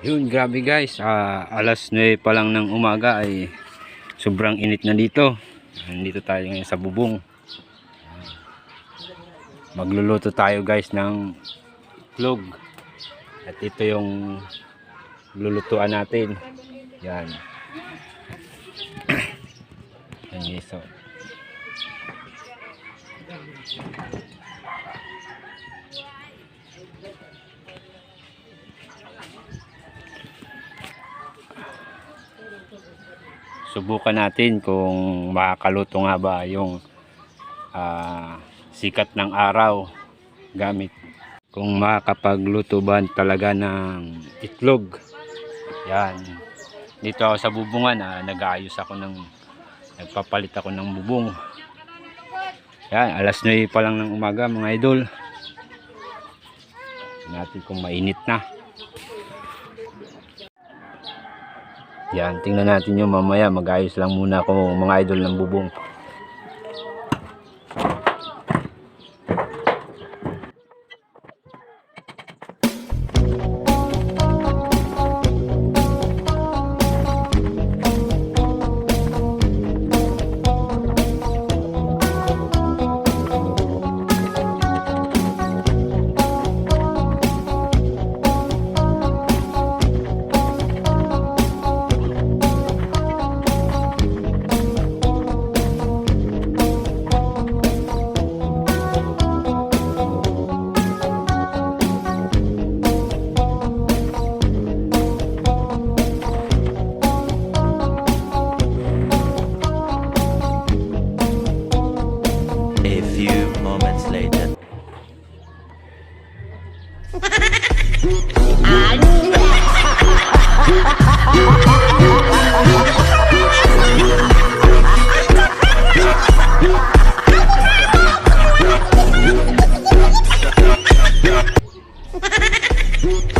Yun, grabe guys. Ah, alas 9 pa lang ng umaga ay sobrang init na dito. Nandito tayo ngayon sa bubong. Magluluto tayo guys ng itlog. At ito yung lulutuan natin. Yan. Yan guys. So. Subukan natin kung makakaluto nga ba yung ah, sikat ng araw gamit. Kung makakapagluto ba talaga ng itlog. Yan. Dito ako sa bubungan ah, nag-aayos ako ng nagpapalit ako ng bubong. Yan alas 9 pa lang ng umaga mga idol. Natin kung mainit na Yan, tingnan natin yung mamaya. Mag-ayos lang muna ako mga idol ng bubong. Moments later.